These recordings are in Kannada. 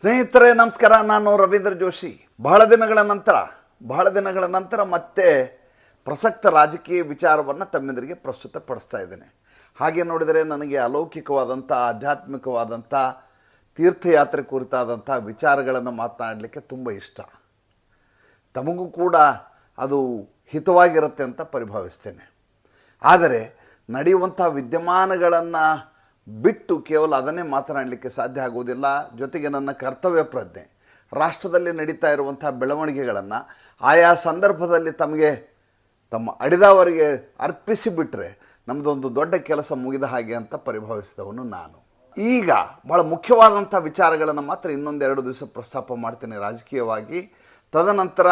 ಸ್ನೇಹಿತರೆ, ನಮಸ್ಕಾರ. ನಾನು ರವೀಂದ್ರ ಜೋಶಿ. ಬಹಳ ದಿನಗಳ ನಂತರ, ಬಹಳ ದಿನಗಳ ನಂತರ ಮತ್ತೆ ಪ್ರಸಕ್ತ ರಾಜಕೀಯ ವಿಚಾರವನ್ನು ತಮ್ಮೆದುರಿಗೆ ಪ್ರಸ್ತುತಪಡಿಸ್ತಾ ಇದ್ದೇನೆ. ಹಾಗೆ ನೋಡಿದರೆ ನನಗೆ ಅಲೌಕಿಕವಾದಂಥ, ಆಧ್ಯಾತ್ಮಿಕವಾದಂಥ, ತೀರ್ಥಯಾತ್ರೆ ಕುರಿತಾದಂಥ ವಿಚಾರಗಳನ್ನು ಮಾತನಾಡಲಿಕ್ಕೆ ತುಂಬ ಇಷ್ಟ. ತಮಗೂ ಕೂಡ ಅದು ಹಿತವಾಗಿರುತ್ತೆ ಅಂತ ಪರಿಭಾವಿಸ್ತೇನೆ. ಆದರೆ, ನಡೆಯುವಂಥ ವಿದ್ಯಮಾನಗಳನ್ನು ಬಿಟ್ಟು ಕೇವಲ ಅದನ್ನೇ ಮಾತನಾಡಲಿಕ್ಕೆ ಸಾಧ್ಯ ಆಗುವುದಿಲ್ಲ. ಜೊತೆಗೆ ನನ್ನ ಕರ್ತವ್ಯ ಪ್ರಜ್ಞೆ. ರಾಷ್ಟ್ರದಲ್ಲಿ ನಡೀತಾ ಇರುವಂಥ ಬೆಳವಣಿಗೆಗಳನ್ನು ಆಯಾ ಸಂದರ್ಭದಲ್ಲಿ ತಮಗೆ ತಮ್ಮ ಅಡಿದವರಿಗೆ ಅರ್ಪಿಸಿಬಿಟ್ರೆ ನಮ್ಮದೊಂದು ದೊಡ್ಡ ಕೆಲಸ ಮುಗಿದ ಹಾಗೆ ಅಂತ ಪರಿಭಾವಿಸಿದವನು ನಾನು. ಈಗ ಭಾಳ ಮುಖ್ಯವಾದಂಥ ವಿಚಾರಗಳನ್ನು ಮಾತ್ರ ಇನ್ನೊಂದೆರಡು ದಿವಸ ಪ್ರಸ್ತಾಪ ಮಾಡ್ತೇನೆ ರಾಜಕೀಯವಾಗಿ. ತದನಂತರ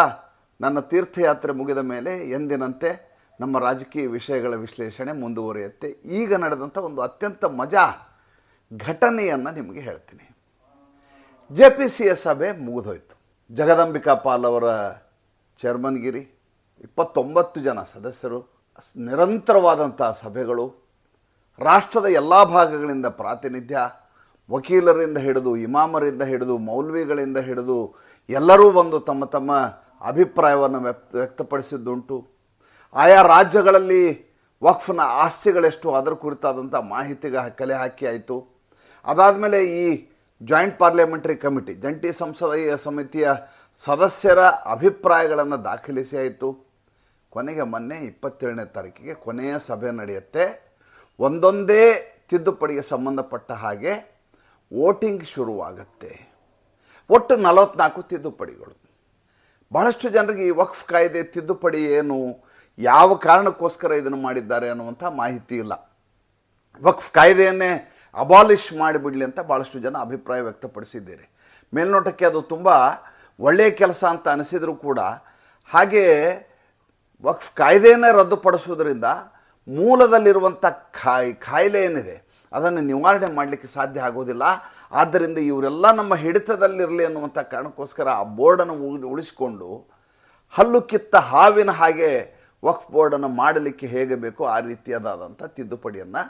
ನನ್ನ ತೀರ್ಥಯಾತ್ರೆ ಮುಗಿದ ಮೇಲೆ ಎಂದಿನಂತೆ ನಮ್ಮ ರಾಜಕೀಯ ವಿಷಯಗಳ ವಿಶ್ಲೇಷಣೆ ಮುಂದುವರಿಯುತ್ತೆ. ಈಗ ನಡೆದಂಥ ಒಂದು ಅತ್ಯಂತ ಮಜಾ ಘಟನೆಯನ್ನು ನಿಮಗೆ ಹೇಳ್ತೀನಿ. ಜೆ ಪಿ ಸಿ ಎಸ್ ಸಭೆ ಮುಗಿದೋಯ್ತು. ಜಗದಂಬಿಕಾ ಪಾಲ್ ಅವರ ಚೇರ್ಮನ್ಗಿರಿ, ಇಪ್ಪತ್ತೊಂಬತ್ತು ಜನ ಸದಸ್ಯರು, ನಿರಂತರವಾದಂಥ ಸಭೆಗಳು, ರಾಷ್ಟ್ರದ ಎಲ್ಲ ಭಾಗಗಳಿಂದ ಪ್ರಾತಿನಿಧ್ಯ, ವಕೀಲರಿಂದ ಹಿಡಿದು, ಇಮಾಮರಿಂದ ಹಿಡಿದು, ಮೌಲ್ವಿಗಳಿಂದ ಹಿಡಿದು ಎಲ್ಲರೂ ಬಂದು ತಮ್ಮ ತಮ್ಮ ಅಭಿಪ್ರಾಯವನ್ನು ವ್ಯಕ್ತ ವ್ಯಕ್ತಪಡಿಸಿದ್ದುಂಟು. ಆಯಾ ರಾಜ್ಯಗಳಲ್ಲಿ ವಕ್ಫ್ನ ಆಸ್ತಿಗಳೆಷ್ಟು ಅದರ ಕುರಿತಾದಂಥ ಮಾಹಿತಿಗೆ ಕಲೆ ಹಾಕಿ ಆಯಿತು. ಅದಾದಮೇಲೆ ಈ ಜಾಯಿಂಟ್ ಪಾರ್ಲಿಮೆಂಟರಿ ಕಮಿಟಿ, ಜಂಟಿ ಸಂಸದೀಯ ಸಮಿತಿಯ ಸದಸ್ಯರ ಅಭಿಪ್ರಾಯಗಳನ್ನು ದಾಖಲಿಸಿ ಆಯಿತು. ಕೊನೆಗೆ ಮೊನ್ನೆ ಇಪ್ಪತ್ತೇಳನೇ ತಾರೀಕಿಗೆ ಕೊನೆಯ ಸಭೆ ನಡೆಯುತ್ತೆ. ಒಂದೊಂದೇ ತಿದ್ದುಪಡಿಗೆ ಸಂಬಂಧಪಟ್ಟ ಹಾಗೆ ವೋಟಿಂಗ್ ಶುರುವಾಗತ್ತೆ. ಒಟ್ಟು ನಲವತ್ನಾಲ್ಕು ತಿದ್ದುಪಡಿಗಳು. ಬಹಳಷ್ಟು ಜನರಿಗೆ ಈ ವಕ್ಫ್ ಕಾಯ್ದೆ ತಿದ್ದುಪಡಿ ಏನು ಯಾವ ಕಾರಣಕ್ಕೋಸ್ಕರ ಇದನ್ನು ಮಾಡಿದ್ದಾರೆ ಅನ್ನುವಂಥ ಮಾಹಿತಿ ಇಲ್ಲ. ವಕ್ಫ್ ಕಾಯ್ದೆಯನ್ನೇ ಅಬಾಲಿಷ್ ಮಾಡಿಬಿಡಲಿ ಅಂತ ಭಾಳಷ್ಟು ಜನ ಅಭಿಪ್ರಾಯ ವ್ಯಕ್ತಪಡಿಸಿದ್ದೀರಿ. ಮೇಲ್ನೋಟಕ್ಕೆ ಅದು ತುಂಬ ಒಳ್ಳೆಯ ಕೆಲಸ ಅಂತ ಅನಿಸಿದರೂ ಕೂಡ ಹಾಗೆ ವಕ್ಫ್ ಕಾಯ್ದೆಯನ್ನೇ ರದ್ದುಪಡಿಸುವುದರಿಂದ ಮೂಲದಲ್ಲಿರುವಂಥ ಖಾಯ್ ಕಾಯಿಲೆ ಏನಿದೆ ಅದನ್ನು ನಿವಾರಣೆ ಮಾಡಲಿಕ್ಕೆ ಸಾಧ್ಯ ಆಗೋದಿಲ್ಲ ಆದ್ದರಿಂದ ಇವರೆಲ್ಲ ನಮ್ಮ ಹಿಡಿತದಲ್ಲಿರಲಿ ಅನ್ನುವಂಥ ಕಾರಣಕ್ಕೋಸ್ಕರ ಆ ಬೋರ್ಡನ್ನು ಉಳ್- ಉಳಿಸಿಕೊಂಡು ಹಲ್ಲು ಕಿತ್ತ ಹಾವಿನ ಹಾಗೆ ವಕ್ಫ್ ಬೋರ್ಡನ್ನು ಮಾಡಲಿಕ್ಕೆ ಹೇಗೆ ಬೇಕೋ ಆ ರೀತಿಯಾದಂಥ ತಿದ್ದುಪಡಿಯನ್ನು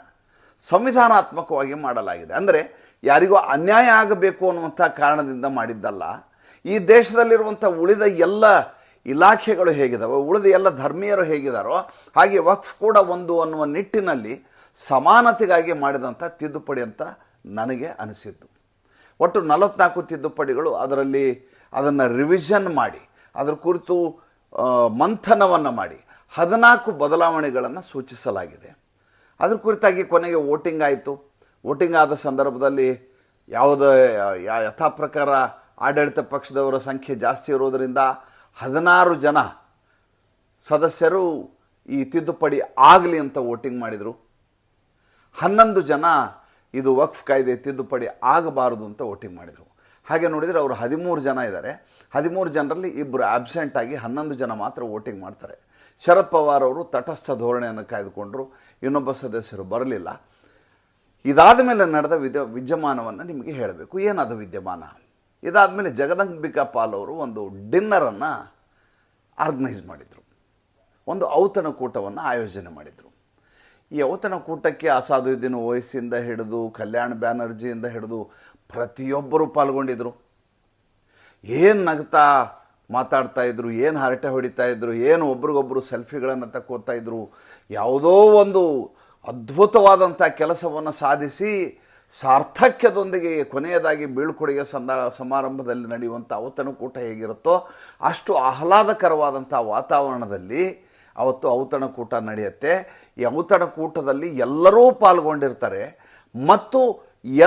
ಸಂವಿಧಾನಾತ್ಮಕವಾಗಿ ಮಾಡಲಾಗಿದೆ. ಅಂದರೆ ಯಾರಿಗೂ ಅನ್ಯಾಯ ಆಗಬೇಕು ಅನ್ನುವಂಥ ಕಾರಣದಿಂದ ಮಾಡಿದ್ದಲ್ಲ. ಈ ದೇಶದಲ್ಲಿರುವಂಥ ಉಳಿದ ಎಲ್ಲ ಇಲಾಖೆಗಳು ಹೇಗಿದಾವೆ, ಉಳಿದ ಎಲ್ಲ ಧರ್ಮೀಯರು ಹೇಗಿದಾರೋ ಹಾಗೆ ವಕ್ಫ್ ಕೂಡ ಒಂದು ಅನ್ನುವ ನಿಟ್ಟಿನಲ್ಲಿ ಸಮಾನತೆಗಾಗಿ ಮಾಡಿದಂಥ ತಿದ್ದುಪಡಿ ಅಂತ ನನಗೆ ಅನಿಸಿದ್ದು. ಒಟ್ಟು ನಲವತ್ನಾಲ್ಕು ತಿದ್ದುಪಡಿಗಳು ಅದರಲ್ಲಿ ಅದನ್ನು ರಿವಿಷನ್ ಮಾಡಿ, ಅದರ ಕುರಿತು ಮಂಥನವನ್ನು ಮಾಡಿ. ಹದಿನಾಲ್ಕು ಬದಲಾವಣೆಗಳನ್ನು ಸೂಚಿಸಲಾಗಿದೆ. ಅದ್ರ ಕುರಿತಾಗಿ ಕೊನೆಗೆ ವೋಟಿಂಗ್ ಆಯಿತು. ವೋಟಿಂಗ್ ಆದ ಸಂದರ್ಭದಲ್ಲಿ ಯಾವುದೇ ಯಥಾ ಪ್ರಕಾರ ಆಡಳಿತ ಪಕ್ಷದವರ ಸಂಖ್ಯೆ ಜಾಸ್ತಿ ಇರೋದರಿಂದ ಹದಿನಾರು ಜನ ಸದಸ್ಯರು ಈ ತಿದ್ದುಪಡಿ ಆಗಲಿ ಅಂತ ವೋಟಿಂಗ್ ಮಾಡಿದರು. ಹನ್ನೊಂದು ಜನ ಇದು ವಕ್ಫ್ ಕಾಯ್ದೆ ತಿದ್ದುಪಡಿ ಆಗಬಾರದು ಅಂತ ವೋಟಿಂಗ್ ಮಾಡಿದರು. ಹಾಗೆ ನೋಡಿದರೆ ಅವರು ಹದಿಮೂರು ಜನ ಇದ್ದಾರೆ. ಹದಿಮೂರು ಜನರಲ್ಲಿ ಇಬ್ಬರು ಆಬ್ಸೆಂಟ್ ಆಗಿ ಹನ್ನೊಂದು ಜನ ಮಾತ್ರ ವೋಟಿಂಗ್ ಮಾಡ್ತಾರೆ. ಶರದ್ ಪವಾರ್ ಅವರು ತಟಸ್ಥ ಧೋರಣೆಯನ್ನು ಕಾಯ್ದುಕೊಂಡರು, ಇನ್ನೊಬ್ಬ ಸದಸ್ಯರು ಬರಲಿಲ್ಲ. ಇದಾದ ಮೇಲೆ ನಡೆದ ವಿದ್ಯ, ವಿದ್ಯಮಾನವನ್ನು ನಿಮಗೆ ಹೇಳಬೇಕು. ಏನದು ವಿದ್ಯಮಾನ? ಇದಾದ ಮೇಲೆ ಜಗದಂಬಿಕಾ ಪಾಲ್ ಅವರು ಒಂದು ಡಿನ್ನರನ್ನು ಆರ್ಗನೈಸ್ ಮಾಡಿದರು. ಒಂದು ಔತಣಕೂಟವನ್ನು ಆಯೋಜನೆ ಮಾಡಿದರು. ಈ ಔತಣಕೂಟಕ್ಕೆ ಅಸಾದುದ್ದೀನ್ ವಯಸ್ಸಿಂದ ಹಿಡಿದು, ಕಲ್ಯಾಣ ಬ್ಯಾನರ್ಜಿಯಿಂದ ಹಿಡಿದು ಪ್ರತಿಯೊಬ್ಬರು ಪಾಲ್ಗೊಂಡಿದ್ದರು ಏನು ನಗ್ತಾ ಮಾತಾಡ್ತಾ ಇದ್ರು, ಏನು ಹರಟೆ ಹೊಡಿತಾ ಇದ್ರು, ಏನು ಒಬ್ರಿಗೊಬ್ರು ಸೆಲ್ಫಿಗಳನ್ನು ತಕ್ಕೋತಾ ಇದ್ರು, ಯಾವುದೋ ಒಂದು ಅದ್ಭುತವಾದಂಥ ಕೆಲಸವನ್ನು ಸಾಧಿಸಿ ಸಾರ್ಥಕ್ಯದೊಂದಿಗೆ ಕೊನೆಯದಾಗಿ ಬೀಳ್ಕೊಡುಗೆ ಸಂದ, ಸಮಾರಂಭದಲ್ಲಿ ನಡೆಯುವಂಥ ಔತಣಕೂಟ ಹೇಗಿರುತ್ತೋ ಅಷ್ಟು ಆಹ್ಲಾದಕರವಾದಂಥ ವಾತಾವರಣದಲ್ಲಿ ಅವತ್ತು ಔತಣಕೂಟ ನಡೆಯುತ್ತೆ. ಈ ಔತಣಕೂಟದಲ್ಲಿ ಎಲ್ಲರೂ ಪಾಲ್ಗೊಂಡಿರ್ತಾರೆ. ಮತ್ತು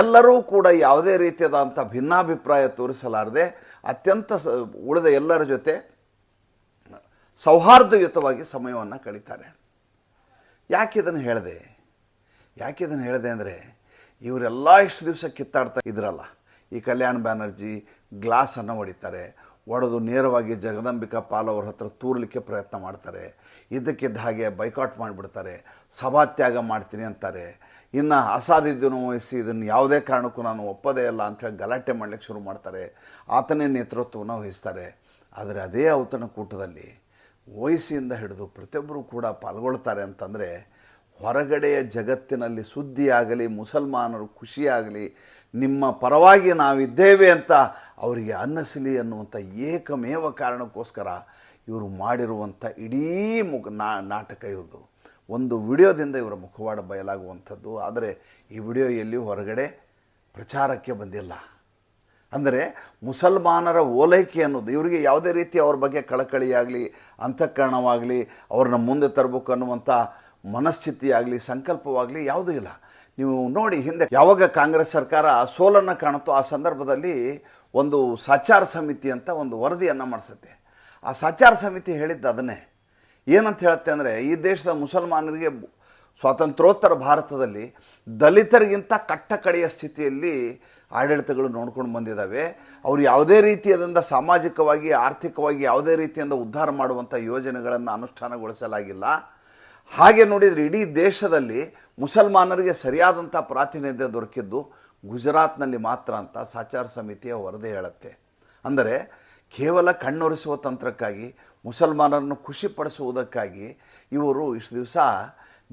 ಎಲ್ಲರೂ ಕೂಡ ಯಾವುದೇ ರೀತಿಯಾದಂಥ ಭಿನ್ನಾಭಿಪ್ರಾಯ ತೋರಿಸಲಾರದೆ ಅತ್ಯಂತ ಉಳಿದ ಎಲ್ಲರ ಜೊತೆ ಸೌಹಾರ್ದಯುತವಾಗಿ ಸಮಯವನ್ನು ಕಳೀತಾರೆ. ಯಾಕೆ ಇದನ್ನು ಹೇಳಿದೆ? ಯಾಕೆ ಇದನ್ನು ಹೇಳಿದೆ ಅಂದರೆ ಇವರೆಲ್ಲ ಇಷ್ಟು ದಿವಸ ಕಿತ್ತಾಡ್ತಾ ಇದ್ರಲ್ಲ. ಈ ಕಲ್ಯಾಣ್ ಬ್ಯಾನರ್ಜಿ ಗ್ಲಾಸನ್ನು ಹೊಡಿತಾರೆ, ಒಡೆದು ನೇರವಾಗಿ ಜಗದಂಬಿಕಾ ಪಾಲ್ ಅವ್ರ ಹತ್ರ ತೂರ್ಲಿಕ್ಕೆ ಪ್ರಯತ್ನ ಮಾಡ್ತಾರೆ, ಇದ್ದಕ್ಕಿದ್ದ ಹಾಗೆ ಬೈಕಾಟ್ ಮಾಡಿಬಿಡ್ತಾರೆ, ಸಭಾತ್ಯಾಗ ಮಾಡ್ತೀನಿ ಅಂತಾರೆ. ಇನ್ನು ಅಸಾದಿದ್ದನ್ನು ವಹಿಸಿ ಇದನ್ನು ಯಾವುದೇ ಕಾರಣಕ್ಕೂ ನಾನು ಒಪ್ಪದೇ ಇಲ್ಲ ಅಂಥೇಳಿ ಗಲಾಟೆ ಮಾಡಲಿಕ್ಕೆ ಶುರು ಮಾಡ್ತಾರೆ. ಆತನೇ ನೇತೃತ್ವವನ್ನು ವಹಿಸ್ತಾರೆ. ಆದರೆ ಅದೇ ಔತಣಕೂಟದಲ್ಲಿ ವಯಸ್ಸಿಯಿಂದ ಹಿಡಿದು ಪ್ರತಿಯೊಬ್ಬರೂ ಕೂಡ ಪಾಲ್ಗೊಳ್ತಾರೆ ಅಂತಂದರೆ ಹೊರಗಡೆಯ ಜಗತ್ತಿನಲ್ಲಿ ಸುದ್ದಿಯಾಗಲಿ, ಮುಸಲ್ಮಾನರು ಖುಷಿಯಾಗಲಿ, ನಿಮ್ಮ ಪರವಾಗಿ ನಾವಿದ್ದೇವೆ ಅಂತ ಅವರಿಗೆ ಅನ್ನಿಸಲಿ ಅನ್ನುವಂಥ ಏಕಮೇವ ಕಾರಣಕ್ಕೋಸ್ಕರ ಇವರು ಮಾಡಿರುವಂಥ ಇಡೀ ನಾ ನಾಟಕ ಇವುದು ಒಂದು ವಿಡಿಯೋದಿಂದ ಇವರ ಮುಖವಾಡ ಬಯಲಾಗುವಂಥದ್ದು. ಆದರೆ ಈ ವಿಡಿಯೋ ಎಲ್ಲಿ ಹೊರಗಡೆ ಪ್ರಚಾರಕ್ಕೆ ಬಂದಿಲ್ಲ. ಅಂದರೆ ಮುಸಲ್ಮಾನರ ಓಲೈಕೆ ಅನ್ನೋದು, ಇವರಿಗೆ ಯಾವುದೇ ರೀತಿ ಅವ್ರ ಬಗ್ಗೆ ಕಳಕಳಿಯಾಗಲಿ, ಅಂತಃಕರಣವಾಗಲಿ, ಅವ್ರನ್ನ ಮುಂದೆ ತರಬೇಕು ಅನ್ನುವಂಥ ಮನಸ್ಥಿತಿಯಾಗಲಿ, ಸಂಕಲ್ಪವಾಗಲಿ ಯಾವುದೂ ಇಲ್ಲ. ನೀವು ನೋಡಿ ಹಿಂದೆ ಯಾವಾಗ ಕಾಂಗ್ರೆಸ್ ಸರ್ಕಾರ ಸೋಲನ್ನು ಕಾಣುತ್ತೋ ಆ ಸಂದರ್ಭದಲ್ಲಿ ಒಂದು ಸಾಚಾರ ಸಮಿತಿ ಅಂತ ಒಂದು ವರದಿಯನ್ನು ಮಾಡಿಸುತ್ತೆ. ಆ ಸಾಚಾರ ಸಮಿತಿ ಹೇಳಿದ್ದು ಅದನ್ನೇ ಏನಂತ ಹೇಳುತ್ತೆ ಅಂದರೆ ಈ ದೇಶದ ಮುಸಲ್ಮಾನರಿಗೆ ಸ್ವಾತಂತ್ರ್ಯೋತ್ತರ ಭಾರತದಲ್ಲಿ ದಲಿತರಿಗಿಂತ ಕಟ್ಟಕಡೆಯ ಸ್ಥಿತಿಯಲ್ಲಿ ಆಡಳಿತಗಳು ನೋಡ್ಕೊಂಡು ಬಂದಿದ್ದಾವೆ ಅವರು ಯಾವುದೇ ರೀತಿಯಾದಂಥ ಸಾಮಾಜಿಕವಾಗಿ, ಆರ್ಥಿಕವಾಗಿ ಯಾವುದೇ ರೀತಿಯಿಂದ ಉದ್ಧಾರ ಮಾಡುವಂಥ ಯೋಜನೆಗಳನ್ನು ಅನುಷ್ಠಾನಗೊಳಿಸಲಾಗಿಲ್ಲ. ಹಾಗೆ ನೋಡಿದರೆ ಇಡೀ ದೇಶದಲ್ಲಿ ಮುಸಲ್ಮಾನರಿಗೆ ಸರಿಯಾದಂಥ ಪ್ರಾತಿನಿಧ್ಯ ದೊರಕಿದ್ದು ಗುಜರಾತ್ನಲ್ಲಿ ಮಾತ್ರ ಅಂತ ಸಾಚಾರ ಸಮಿತಿಯ ವರದಿ ಹೇಳುತ್ತೆ. ಅಂದರೆ ಕೇವಲ ಕಣ್ಣೊರೆಸುವ ತಂತ್ರಕ್ಕಾಗಿ, ಮುಸಲ್ಮಾನರನ್ನು ಖುಷಿಪಡಿಸುವುದಕ್ಕಾಗಿ ಇವರು ಇಷ್ಟು ದಿವಸ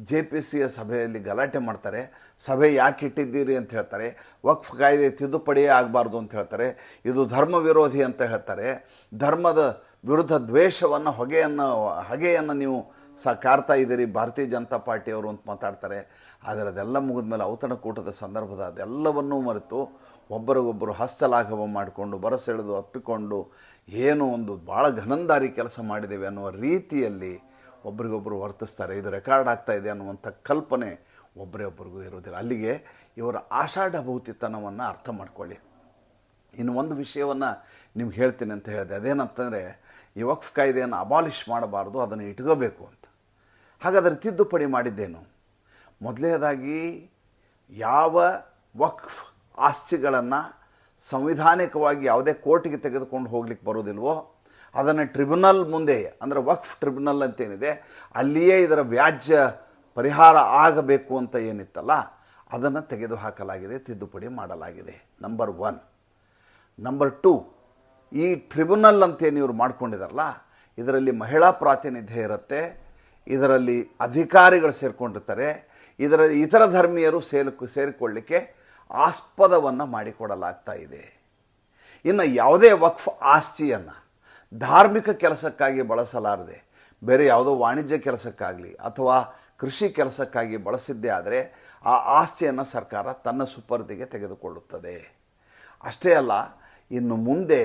ಜೆ ಪಿ ಸಿಯ ಸಭೆಯಲ್ಲಿ ಗಲಾಟೆ ಮಾಡ್ತಾರೆ. ಸಭೆ ಯಾಕೆ ಇಟ್ಟಿದ್ದೀರಿ ಅಂತ ಹೇಳ್ತಾರೆ. ವಕ್ಫ್ ಕಾಯ್ದೆ ತಿದ್ದುಪಡಿಯೇ ಆಗಬಾರ್ದು ಅಂತ ಹೇಳ್ತಾರೆ. ಇದು ಧರ್ಮ ವಿರೋಧಿ ಅಂತ ಹೇಳ್ತಾರೆ. ಧರ್ಮದ ವಿರುದ್ಧ ದ್ವೇಷವನ್ನು ಹೊಗೆಯನ್ನು ಹೊಗೆಯನ್ನು ನೀವು ಸ ಕಾರ್ತಾ ಇದ್ದೀರಿ, ಭಾರತೀಯ ಜನತಾ ಪಾರ್ಟಿಯವರು ಅಂತ ಮಾತಾಡ್ತಾರೆ. ಆದರೆ ಅದೆಲ್ಲ ಮುಗಿದ ಮೇಲೆ ಔತಣಕೂಟದ ಸಂದರ್ಭದ ಅದೆಲ್ಲವನ್ನೂ ಮರೆತು ಒಬ್ಬರಿಗೊಬ್ಬರು ಹಸ್ತಲಾಘವ ಮಾಡಿಕೊಂಡು ಬರಸೆಳೆದು ಅಪ್ಪಿಕೊಂಡು ಏನು ಒಂದು ಭಾಳ ಘನಂದಾರಿ ಕೆಲಸ ಮಾಡಿದ್ದೇವೆ ಅನ್ನುವ ರೀತಿಯಲ್ಲಿ ಒಬ್ರಿಗೊಬ್ಬರು ವರ್ತಿಸ್ತಾರೆ. ಇದು ರೆಕಾರ್ಡ್ ಆಗ್ತಾ ಇದೆ ಅನ್ನುವಂಥ ಕಲ್ಪನೆ ಒಬ್ಬರೇ ಒಬ್ಬರಿಗೂ ಇರೋದಿಲ್ಲ ಅಲ್ಲಿಗೆ ಇವರ ಆಷಾಢಭೂತಿತನವನ್ನು ಅರ್ಥ ಮಾಡ್ಕೊಳ್ಳಿ. ಇನ್ನು ಒಂದು ವಿಷಯವನ್ನು ನಿಮ್ಗೆ ಹೇಳ್ತೀನಿ ಅಂತ ಹೇಳಿದೆ. ಅದೇನಂತಂದರೆ, ಈ ವಕ್ಫ್ ಕಾಯ್ದೆಯನ್ನು ಅಬಾಲಿಷ್ ಮಾಡಬಾರ್ದು, ಅದನ್ನು ಇಟ್ಕೋಬೇಕು ಅಂತ. ಹಾಗಾದರೆ ತಿದ್ದುಪಡಿ ಮಾಡಿದ್ದೇನು? ಮೊದಲನೇದಾಗಿ ಯಾವ ವಕ್ಫ್ ಆಸ್ತಿಗಳನ್ನು ಸಂವಿಧಾನಿಕವಾಗಿ ಯಾವುದೇ ಕೋರ್ಟಿಗೆ ತೆಗೆದುಕೊಂಡು ಹೋಗ್ಲಿಕ್ಕೆ ಬರೋದಿಲ್ವೋ ಅದನ್ನು ಟ್ರಿಬ್ಯುನಲ್ ಮುಂದೆ, ಅಂದರೆ ವಕ್ಫ್ ಟ್ರಿಬ್ಯುನಲ್ ಅಂತೇನಿದೆ, ಅಲ್ಲಿಯೇ ಇದರ ವ್ಯಾಜ್ಯ ಪರಿಹಾರ ಆಗಬೇಕು ಅಂತ ಏನಿತ್ತಲ್ಲ, ಅದನ್ನು ತೆಗೆದುಹಾಕಲಾಗಿದೆ, ತಿದ್ದುಪಡಿ ಮಾಡಲಾಗಿದೆ. ನಂಬರ್ ಒನ್ ನಂಬರ್ ಟು ಈ ಟ್ರಿಬ್ಯುನಲ್ ಅಂತೇನು ಇವರು ಮಾಡ್ಕೊಂಡಿದಾರಲ್ಲ, ಇದರಲ್ಲಿ ಮಹಿಳಾ ಪ್ರಾತಿನಿಧ್ಯ ಇರುತ್ತೆ ಇದರಲ್ಲಿ ಅಧಿಕಾರಿಗಳು ಸೇರಿಕೊಂಡಿರ್ತಾರೆ. ಇದರ ಇತರ ಧರ್ಮೀಯರು ಸೇರ್ಕು, ಸೇರಿಕೊಳ್ಳಿಕ್ಕೆ ಆಸ್ಪದವನ್ನು ಮಾಡಿಕೊಡಲಾಗ್ತಾ ಇದೆ. ಇನ್ನು ಯಾವುದೇ ವಕ್ಫ್ ಆಸ್ತಿಯನ್ನು ಧಾರ್ಮಿಕ ಕೆಲಸಕ್ಕಾಗಿ ಬಳಸಲಾರದೆ, ಬೇರೆ ಯಾವುದೋ ವಾಣಿಜ್ಯ ಕೆಲಸಕ್ಕಾಗಲಿ ಅಥವಾ ಕೃಷಿ ಕೆಲಸಕ್ಕಾಗಿ ಬಳಸಿದ್ದೇ ಆದರೆ ಆ ಆಸ್ತಿಯನ್ನು ಸರ್ಕಾರ ತನ್ನ ಸುಪರ್ದಿಗೆ ತೆಗೆದುಕೊಳ್ಳುತ್ತದೆ. ಅಷ್ಟೇ ಅಲ್ಲ, ಇನ್ನು ಮುಂದೆ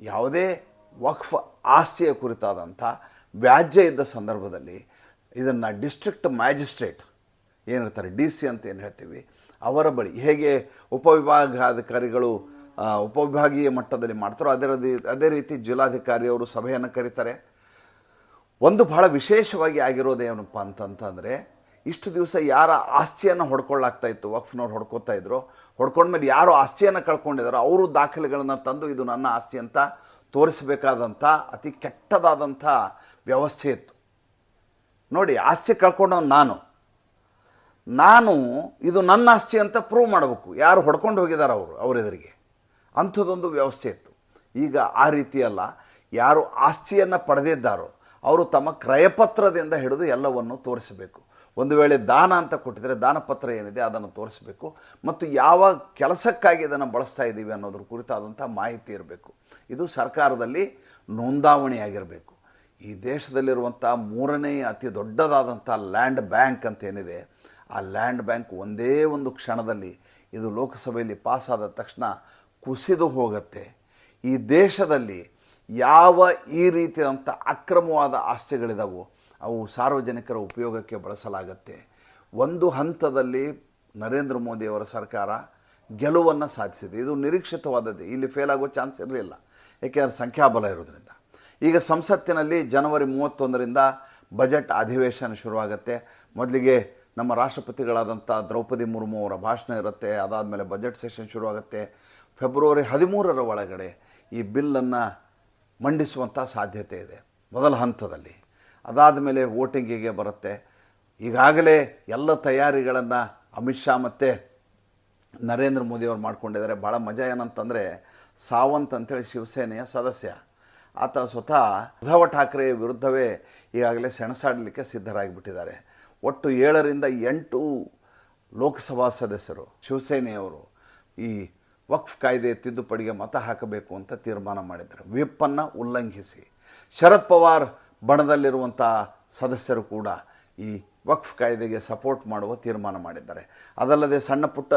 ಯಾವುದೇ ವಕ್ಫ್ ಆಸ್ತಿಯ ಕುರಿತಾದಂಥ ವ್ಯಾಜ್ಯ ಇದ್ದ ಸಂದರ್ಭದಲ್ಲಿ ಇದನ್ನು ಡಿಸ್ಟ್ರಿಕ್ಟ್ ಮ್ಯಾಜಿಸ್ಟ್ರೇಟ್ ಏನಿರ್ತಾರೆ ಡಿ ಸಿ ಅಂತ ಏನು ಹೇಳ್ತೀವಿ, ಅವರ ಬಳಿ ಹೇಗೆ ಉಪವಿಭಾಗಾಧಿಕಾರಿಗಳು ಉಪವಿಭಾಗೀಯ ಮಟ್ಟದಲ್ಲಿ ಮಾಡ್ತಾರೋ ಅದೇ ಅದೇ ರೀತಿ ಜಿಲ್ಲಾಧಿಕಾರಿಯವರು ಸಭೆಯನ್ನು ಕರೀತಾರೆ. ಒಂದು ಬಹಳ ವಿಶೇಷವಾಗಿ ಆಗಿರೋದೇನಪ್ಪ ಅಂತಂತಂದರೆ, ಇಷ್ಟು ದಿವಸ ಯಾರ ಆಸ್ತಿಯನ್ನು ಹೊಡ್ಕೊಳ್ಳಾಗ್ತಾ ಇತ್ತು, ವಕ್ಫ್ನವ್ರು ಹೊಡ್ಕೋತಾ ಇದ್ರು, ಹೊಡ್ಕೊಂಡ್ಮೇಲೆ ಯಾರು ಆಸ್ತಿಯನ್ನು ಕಳ್ಕೊಂಡಿದ್ದಾರೋ ಅವರು ದಾಖಲೆಗಳನ್ನು ತಂದು ಇದು ನನ್ನ ಆಸ್ತಿ ಅಂತ ತೋರಿಸಬೇಕಾದಂಥ ಅತಿ ಕೆಟ್ಟದಾದಂಥ ವ್ಯವಸ್ಥೆ ಇತ್ತು. ನೋಡಿ, ಆಸ್ತಿ ಕಳ್ಕೊಂಡವ್ ನಾನು. ನಾನು ಇದು ನನ್ನ ಆಸ್ತಿ ಅಂತ ಪ್ರೂವ್ ಮಾಡಬೇಕು. ಯಾರು ಹೊಡ್ಕೊಂಡು ಹೋಗಿದ್ದಾರೆ ಅವರು ಅವರೆದುರಿಗೆ ಅಂಥದ್ದೊಂದು ವ್ಯವಸ್ಥೆ ಇತ್ತು. ಈಗ ಆ ರೀತಿಯಲ್ಲ ಯಾರು ಆಸ್ತಿಯನ್ನು ಪಡೆದಿದ್ದಾರೋ ಅವರು ತಮ್ಮ ಕ್ರಯಪತ್ರದಿಂದ ಹಿಡಿದು ಎಲ್ಲವನ್ನು ತೋರಿಸಬೇಕು. ಒಂದು ವೇಳೆ ದಾನ ಅಂತ ಕೊಟ್ಟಿದ್ದರೆ ದಾನಪತ್ರ ಏನಿದೆ ಅದನ್ನು ತೋರಿಸಬೇಕು. ಮತ್ತು ಯಾವ ಕೆಲಸಕ್ಕಾಗಿ ಇದನ್ನು ಬಳಸ್ತಾ ಇದ್ದೀವಿ ಅನ್ನೋದ್ರ ಕುರಿತಾದಂಥ ಮಾಹಿತಿ ಇರಬೇಕು. ಇದು ಸರ್ಕಾರದಲ್ಲಿ ನೋಂದಾವಣಿಯಾಗಿರಬೇಕು. ಈ ದೇಶದಲ್ಲಿರುವಂಥ ಮೂರನೇ ಅತಿ ದೊಡ್ಡದಾದಂಥ ಲ್ಯಾಂಡ್ ಬ್ಯಾಂಕ್ ಅಂತ ಏನಿದೆ, ಆ ಲ್ಯಾಂಡ್ ಬ್ಯಾಂಕ್ ಒಂದೇ ಒಂದು ಕ್ಷಣದಲ್ಲಿ ಇದು ಲೋಕಸಭೆಯಲ್ಲಿ ಪಾಸಾದ ತಕ್ಷಣ ಕುಸಿದು ಹೋಗುತ್ತೆ. ಈ ದೇಶದಲ್ಲಿ ಯಾವ ಈ ರೀತಿಯಾದಂಥ ಅಕ್ರಮವಾದ ಆಸ್ತಿಗಳಿದಾವೋ, ಅವು ಸಾರ್ವಜನಿಕರ ಉಪಯೋಗಕ್ಕೆ ಬಳಸಲಾಗತ್ತೆ. ಒಂದು ಹಂತದಲ್ಲಿ ನರೇಂದ್ರ ಮೋದಿಯವರ ಸರ್ಕಾರ ಗೆಲುವನ್ನು ಸಾಧಿಸಿದೆ. ಇದು ನಿರೀಕ್ಷಿತವಾದದ್ದು. ಇಲ್ಲಿ ಫೇಲ್ ಆಗೋ ಚಾನ್ಸ್ ಇರಲಿಲ್ಲ. ಏಕೆಂದರೆ ಸಂಖ್ಯಾಬಲ ಇರೋದ್ರಿಂದ. ಈಗ ಸಂಸತ್ತಿನಲ್ಲಿ ಜನವರಿ ಮೂವತ್ತೊಂದರಿಂದ ಬಜೆಟ್ ಅಧಿವೇಶನ ಶುರುವಾಗುತ್ತೆ. ಮೊದಲಿಗೆ ನಮ್ಮ ರಾಷ್ಟ್ರಪತಿಗಳಾದಂಥ ದ್ರೌಪದಿ ಮುರ್ಮು ಅವರ ಭಾಷಣ ಇರುತ್ತೆ, ಅದಾದಮೇಲೆ ಬಜೆಟ್ ಸೆಷನ್ ಶುರುವಾಗುತ್ತೆ. ಫೆಬ್ರವರಿ ಹದಿಮೂರರ ಒಳಗಡೆ ಈ ಬಿಲ್ಲನ್ನು ಮಂಡಿಸುವಂಥ ಸಾಧ್ಯತೆ ಇದೆ, ಮೊದಲ ಹಂತದಲ್ಲಿ. ಅದಾದ ಮೇಲೆ ವೋಟಿಂಗಿಗೆ ಬರುತ್ತೆ. ಈಗಾಗಲೇ ಎಲ್ಲ ತಯಾರಿಗಳನ್ನು ಅಮಿತ್ ಶಾ ಮತ್ತು ನರೇಂದ್ರ ಮೋದಿಯವರು ಮಾಡ್ಕೊಂಡಿದ್ದಾರೆ. ಭಾಳ ಮಜಾ ಏನಂತಂದರೆ, ಸಾವಂತ್ ಅಂತೇಳಿ ಶಿವಸೇನೆಯ ಸದಸ್ಯ. ಆತ ಸ್ವತಃ ಉದ್ಧವ ಠಾಕ್ರೆಯ ವಿರುದ್ಧವೇ ಈಗಾಗಲೇ ಸೆಣಸಾಡಲಿಕ್ಕೆ ಸಿದ್ಧರಾಗಿಬಿಟ್ಟಿದ್ದಾರೆ. ಒಟ್ಟು ಏಳರಿಂದ ಎಂಟು ಲೋಕಸಭಾ ಸದಸ್ಯರು, ಶಿವಸೇನೆಯವರು ಈ ವಕ್ಫ್ ಕಾಯ್ದೆ ತಿದ್ದುಪಡಿಗೆ ಮತ ಹಾಕಬೇಕು ಅಂತ ತೀರ್ಮಾನ ಮಾಡಿದ್ದಾರೆ. ವಿಪ್ಪನ್ನು ಉಲ್ಲಂಘಿಸಿ ಶರದ್ ಪವಾರ್ ಬಣದಲ್ಲಿರುವಂಥ ಸದಸ್ಯರು ಕೂಡ ಈ ವಕ್ಫ್ ಕಾಯ್ದೆಗೆ ಸಪೋರ್ಟ್ ಮಾಡುವ ತೀರ್ಮಾನ ಮಾಡಿದ್ದಾರೆ. ಅದಲ್ಲದೆ ಸಣ್ಣ ಪುಟ್ಟ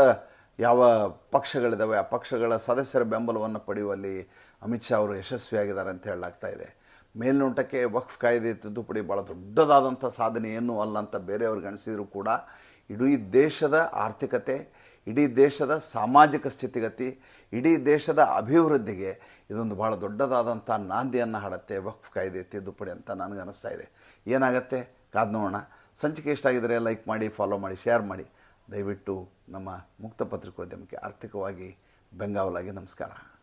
ಯಾವ ಪಕ್ಷಗಳಿದ್ದಾವೆ ಆ ಪಕ್ಷಗಳ ಸದಸ್ಯರ ಬೆಂಬಲವನ್ನು ಪಡೆಯುವಲ್ಲಿ ಅಮಿತ್ ಶಾ ಅವರು ಯಶಸ್ವಿಯಾಗಿದ್ದಾರೆ ಅಂತ ಹೇಳಲಾಗ್ತಾ ಇದೆ. ಮೇಲ್ನೋಟಕ್ಕೆ ವಕ್ಫ್ ಕಾಯ್ದೆ ತಿದ್ದುಪಡಿ ಭಾಳ ದೊಡ್ಡದಾದಂಥ ಸಾಧನೆ ಏನೂ ಅಲ್ಲ ಅಂತ ಬೇರೆಯವ್ರಿಗೆ ಅನಿಸಿದರೂ ಕೂಡ ಇಡೀ ದೇಶದ ಆರ್ಥಿಕತೆ, ಇಡೀ ದೇಶದ ಸಾಮಾಜಿಕ ಸ್ಥಿತಿಗತಿ, ಇಡೀ ದೇಶದ ಅಭಿವೃದ್ಧಿಗೆ ಇದೊಂದು ಭಾಳ ದೊಡ್ಡದಾದಂಥ ನಾಂದಿಯನ್ನು ಹಾಡುತ್ತೆ ವಕ್ಫ್ ಕಾಯ್ದೆ ತಿದ್ದುಪಡಿ ಅಂತ ನನಗೆ ಅನ್ನಿಸ್ತಾ ಇದೆ. ಏನಾಗುತ್ತೆ? ಕಾದ್ ನೋಡೋಣ. ಸಂಚಿಕೆ ಇಷ್ಟ ಆಗಿದರೆ ಲೈಕ್ ಮಾಡಿ, ಫಾಲೋ ಮಾಡಿ, ಶೇರ್ ಮಾಡಿ. ದಯವಿಟ್ಟು ನಮ್ಮ ಮುಕ್ತ ಪತ್ರಿಕೋದ್ಯಮಕ್ಕೆ ಆರ್ಥಿಕವಾಗಿ ಬೆಂಗಾವಲಾಗಿ ನಮಸ್ಕಾರ.